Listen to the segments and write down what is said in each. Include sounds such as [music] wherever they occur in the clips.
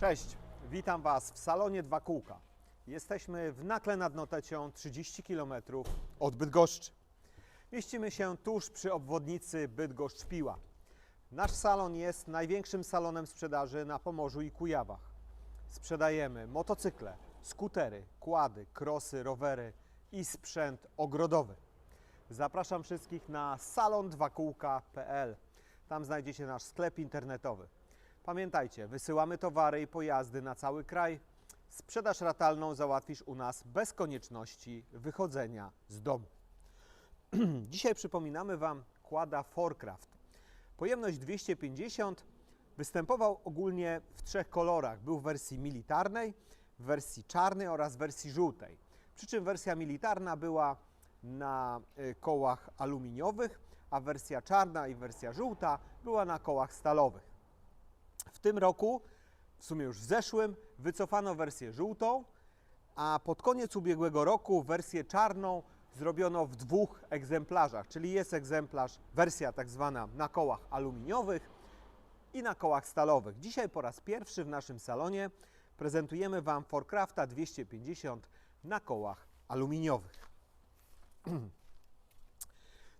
Cześć, witam Was w salonie Dwa Kółka. Jesteśmy w Nakle nad Notecią, 30 km od Bydgoszczy. Mieścimy się tuż przy obwodnicy Bydgoszcz-Piła. Nasz salon jest największym salonem sprzedaży na Pomorzu i Kujawach. Sprzedajemy motocykle, skutery, kłady, krosy, rowery i sprzęt ogrodowy. Zapraszam wszystkich na salon2kółka.pl. Tam znajdziecie nasz sklep internetowy. Pamiętajcie, wysyłamy towary i pojazdy na cały kraj. Sprzedaż ratalną załatwisz u nas bez konieczności wychodzenia z domu. [clears throat] Dzisiaj przypominamy Wam kłada Forcraft. Pojemność 250 występował ogólnie w trzech kolorach. Był w wersji militarnej, w wersji czarnej oraz w wersji żółtej. Przy czym wersja militarna była na y, kołach aluminiowych, a wersja czarna i wersja żółta była na kołach stalowych. W tym roku, w sumie już w zeszłym, wycofano wersję żółtą, a pod koniec ubiegłego roku wersję czarną zrobiono w dwóch egzemplarzach, czyli jest egzemplarz, wersja tak zwana na kołach aluminiowych i na kołach stalowych. Dzisiaj po raz pierwszy w naszym salonie prezentujemy Wam Forcrafta 250 na kołach aluminiowych. [clears throat]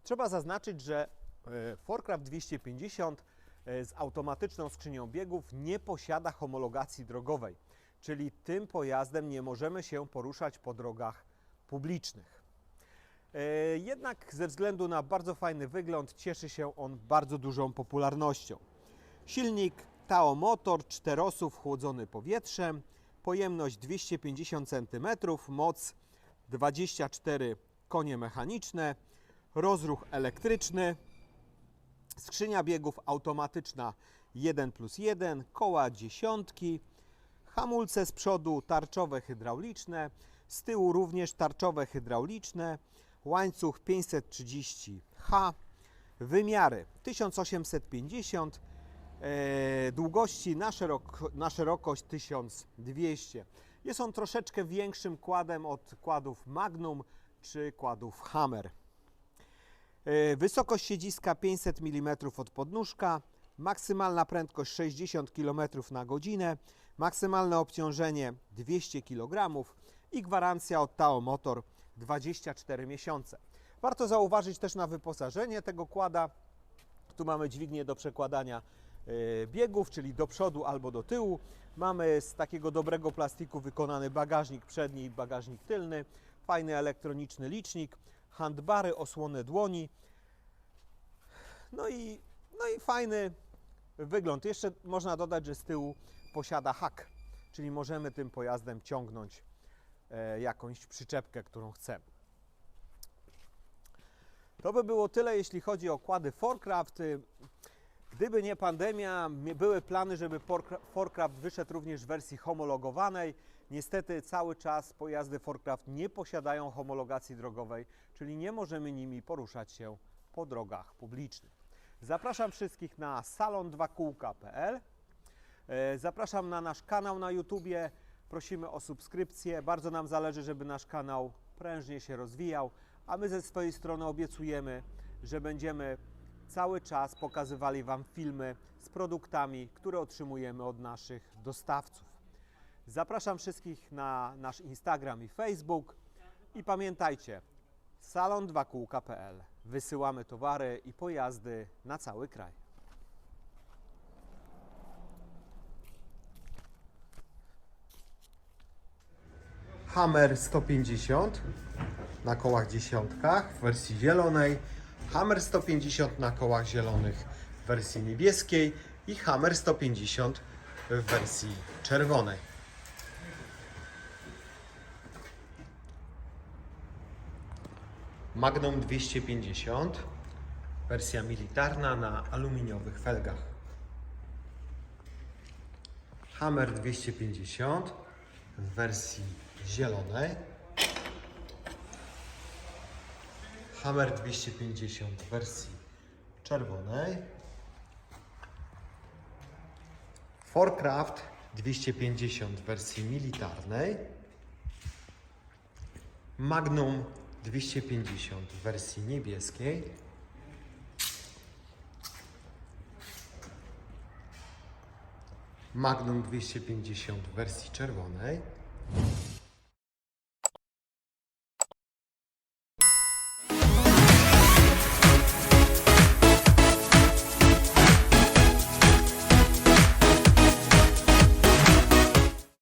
Trzeba zaznaczyć, że e, Forcraft 250 e, z automatyczną skrzynią biegów nie posiada homologacji drogowej, czyli tym pojazdem nie możemy się poruszać po drogach publicznych. E, Jednak ze względu na bardzo fajny wygląd cieszy się on bardzo dużą popularnością. Silnik Tao Motor, czterosów chłodzony powietrzem, pojemność 250 cm, moc 24 konie mechaniczne, rozruch elektryczny, skrzynia biegów automatyczna 1 plus 1, koła dziesiątki, hamulce z przodu tarczowe hydrauliczne, z tyłu również tarczowe hydrauliczne, łańcuch 530H, wymiary 1850 e, długości na, na szerokość 1200. Jest on troszeczkę większym kładem od kładów Magnum czy kładów Hammer. E, Wysokość siedziska 500 mm od podnóżka, maksymalna prędkość 60 km na godzinę, maksymalne obciążenie 200 kg i gwarancja od Tao Motor 24 miesiące. Warto zauważyć też na wyposażenie tego kłada, tu mamy dźwignię do przekładania e, biegów, czyli do przodu albo do tyłu. Mamy z takiego dobrego plastiku wykonany bagażnik przedni i bagażnik tylny, fajny elektroniczny licznik, handbary, osłony dłoni. No i, no i fajny wygląd. Jeszcze można dodać, że z tyłu posiada hak, czyli możemy tym pojazdem ciągnąć e, jakąś przyczepkę, którą chcemy. To by było tyle, jeśli chodzi o kłady Forcraft. Y, Gdyby nie pandemia, mi- były plany, żeby Forcra- Forcraft wyszedł również w wersji homologowanej. Niestety cały czas pojazdy Forcraft nie posiadają homologacji drogowej, czyli nie możemy nimi poruszać się po drogach publicznych. Zapraszam wszystkich na salon2kółka.pl. E, Zapraszam na nasz kanał na YouTubie. Prosimy o subskrypcję. Bardzo nam zależy, żeby nasz kanał prężnie się rozwijał, a my ze swojej strony obiecujemy, że będziemy cały czas pokazywali Wam filmy z produktami, które otrzymujemy od naszych dostawców. Zapraszam wszystkich na nasz Instagram i Facebook i pamiętajcie, salon2kółka.pl. Wysyłamy towary i pojazdy na cały kraj. Hammer 150 na kołach dziesiątkach w wersji zielonej, Hammer 150 na kołach zielonych w wersji niebieskiej i Hammer 150 w wersji czerwonej. Magnum 250 wersja militarna na aluminiowych felgach. Hammer 250 w wersji zielonej. Hammer 250 w wersji czerwonej. Forcraft 250 w wersji militarnej. Magnum 250 w wersji niebieskiej. Magnum 250 w wersji czerwonej.